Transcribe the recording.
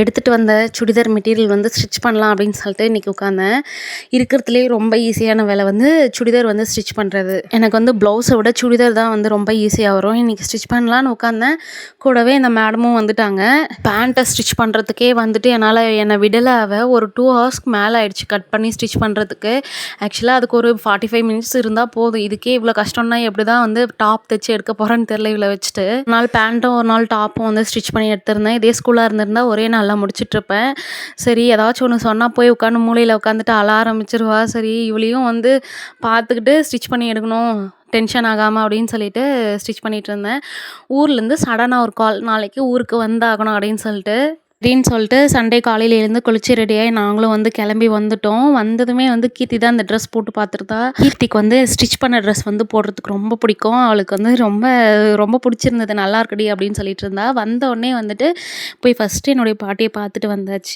எடுத்துகிட்டு வந்த சுடிதார் மெட்டீரியல் வந்து ஸ்டிச் பண்ணலாம் அப்படின்னு சொல்லிட்டு இன்றைக்கி உட்காந்தேன். இருக்கிறதுலே ரொம்ப ஈஸியான வேலை வந்து சுடிதார் வந்து ஸ்டிச் பண்ணுறது எனக்கு வந்து ப்ளவுஸை விட சுடிதார் தான் வந்து ரொம்ப ஈஸியாக வரும். இன்றைக்கி ஸ்டிச் பண்ணலான்னு உட்காந்தேன். கூடவே இந்த மேடமும் வந்துட்டாங்க. பேண்ட்டை ஸ்டிச் பண்ணுறதுக்கே வந்துட்டு என்னால் என்னை விடலாவ ஒரு டூ ஹவர்ஸ்க்கு மேலே ஆயிடுச்சு கட் பண்ணி ஸ்டிச் பண்ணுறதுக்கு ஆக்சுவலாக அதுக்கு ஒரு ஃபார்ட்டி ஃபைவ் மினிட்ஸ் இருந்தால் போதும். இதுக்கே இவ்வளோ கஷ்டம்னா எப்படி தான் வந்து டாப் தைச்சு எடுக்க போகிறேன்னு தெரில இவ்வளோ வச்சுட்டு. ஒரு நாள் பேண்ட்டும் ஒரு நாள் டாப்பும் வந்து ஸ்டிச் பண்ணி எடுத்திருந்தேன். இதே ஸ்கூலாக இருந்திருந்தால் ஒரே நல்லா முடிச்சிட்ருப்பேன் சரி ஏதாச்சும் ஒன்று சொன்னால் போய் உட்காந்து மூலையில் உட்காந்துட்டு அழ ஆரம்பிச்சிருவா. சரி இவளையும் வந்து பார்த்துக்கிட்டு ஸ்டிச் பண்ணி எடுக்கணும் டென்ஷன் ஆகாமல் அப்படின்னு சொல்லிட்டு ஸ்டிச் பண்ணிகிட்டு இருந்தேன். ஊர்லேருந்து சடனாக ஒரு கால் நாளைக்கு ஊருக்கு வந்தாகணும் அப்படின்னு சொல்லிட்டு அப்படின்னு சொல்லிட்டு சண்டே காலையில் எழுந்து குளிச்சு ரெடியாகி நாங்களும் வந்து கிளம்பி வந்துட்டோம். வந்ததுமே வந்து கீர்த்தி தான் அந்த ட்ரெஸ் போட்டு பார்த்துருந்தா. கீர்த்திக்கு வந்து ஸ்டிச் பண்ண ட்ரெஸ் வந்து போடுறதுக்கு ரொம்ப பிடிக்கும். அவளுக்கு வந்து ரொம்ப ரொம்ப பிடிச்சிருந்தது. நல்லா இருக்குடி அப்படின்னு சொல்லிட்டு இருந்தா. வந்த உடனே வந்துட்டு போய் ஃபஸ்ட்டு என்னுடைய பாட்டியை பார்த்துட்டு வந்தாச்சு.